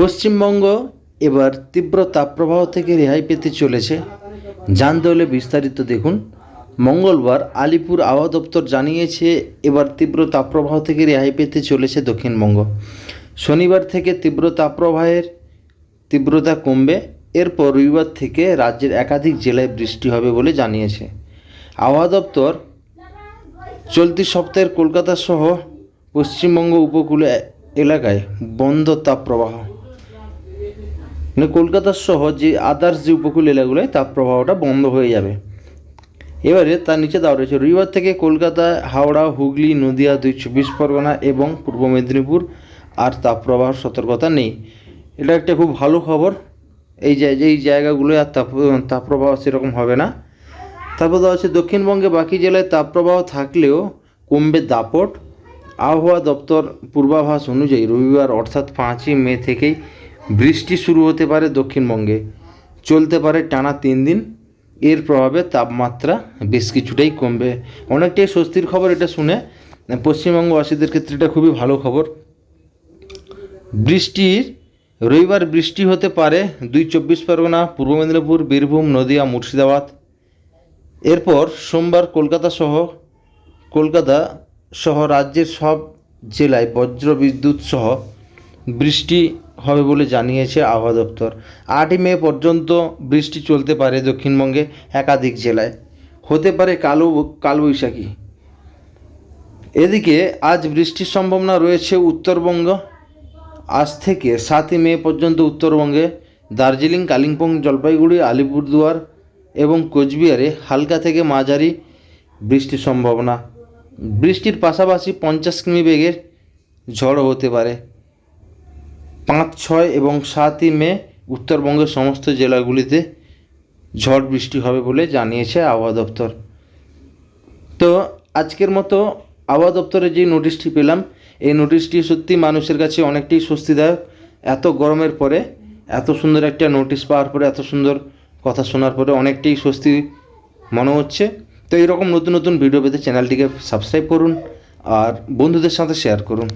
পশ্চিমবঙ্গ এবার তীব্র তাপপ্রবাহ থেকে রেহাই পেতে চলেছে। জানতে হলে বিস্তারিত দেখুন। মঙ্গলবার আলিপুর আবহাওয়া দপ্তর জানিয়েছে, এবার তীব্র তাপপ্রবাহ থেকে রেহাই পেতে চলেছে দক্ষিণবঙ্গ। শনিবার থেকে তীব্র তাপপ্রবাহের তীব্রতা কমবে। এরপর রবিবার থেকে রাজ্যের একাধিক জেলায় বৃষ্টি হবে বলে জানিয়েছে। আবহাওয়া দপ্তর চলতি সপ্তাহের কলকাতা সহ পশ্চিমবঙ্গ উপকূলে এলাকায় বন্ধ তাপপ্রবাহ। মানে কলকাতার সহ যে আদার্স যে উপকূল এলাকাগুলোয় তাপপ্রবাহটা বন্ধ হয়ে যাবে। এবারে তার নিচে দেওয়া রয়েছে, রবিবার থেকে কলকাতা, হাওড়া, হুগলি, নদিয়া, দুই চব্বিশ পরগনা এবং পূর্ব মেদিনীপুর আর তাপপ্রবাহ সতর্কতা নেই। এটা একটা খুব ভালো খবর। এই এই জায়গাগুলোয় আর তাপ তাপপ্রবাহ সেরকম হবে না। তারপর দেওয়া হচ্ছে, দক্ষিণবঙ্গে বাকি জেলায় তাপপ্রবাহ থাকলেও কমবে দাপট। আবহাওয়া দপ্তর পূর্বাভাস অনুযায়ী রবিবার অর্থাৎ পাঁচই মে থেকেই বৃষ্টি শুরু হতে পারে দক্ষিণবঙ্গে, চলতে পারে টানা তিন দিন। এর প্রভাবে তাপমাত্রা বেশ কিছুটাই কমবে। অনেকটাই স্বস্তির খবর এটা শুনে পশ্চিমবঙ্গবাসীদের ক্ষেত্রে এটা খুবই ভালো খবর। বৃষ্টির, রবিবার বৃষ্টি হতে পারে দুই চব্বিশ পরগনা, পূর্ব মেদিনীপুর, বীরভূম, নদিয়া, মুর্শিদাবাদ। এরপর সোমবার কলকাতা সহ কলকাতা সহ রাজ্যের সব জেলায় বজ্র বিদ্যুৎ সহ বৃষ্টি হবে বলে জানিয়েছে আবহাওয়া দপ্তর। আটই মে পর্যন্ত বৃষ্টি চলতে পারে দক্ষিণবঙ্গে একাধিক জেলায়। হতে পারে কালো, কালবৈশাখী। এদিকে আজ বৃষ্টির সম্ভাবনা রয়েছে উত্তরবঙ্গ। আজ থেকে সাতই মে পর্যন্ত উত্তরবঙ্গে দার্জিলিং, কালিম্পং, জলপাইগুড়ি, আলিপুরদুয়ার এবং কোচবিহারে হালকা থেকে মাঝারি বৃষ্টির সম্ভাবনা। বৃষ্টির পাশাপাশি পঞ্চাশ কিমি বেগের ঝড়ও হতে পারে। পাঁচ ছয় এবং সাতই মে উত্তরবঙ্গের সমস্ত জেলাগুলিতে ঝড় বৃষ্টি হবে বলে জানিয়েছে আবহাওয়া দপ্তর। তো আজকের মতো আবহাওয়া দপ্তরে যে নোটিশটি পেলাম, এই নোটিশটি সত্যি মানুষের কাছে অনেকটাই স্বস্তিদায়ক। এত গরমের পরে, এত সুন্দর একটা নোটিশ পাওয়ার পরে, এত সুন্দর কথা শোনার পরে অনেকটাই স্বস্তি মনে হচ্ছে। তো এরকম নতুন নতুন ভিডিও পেতে চ্যানেলটিকে সাবস্ক্রাইব করুন আর বন্ধুদের সাথে শেয়ার করুন।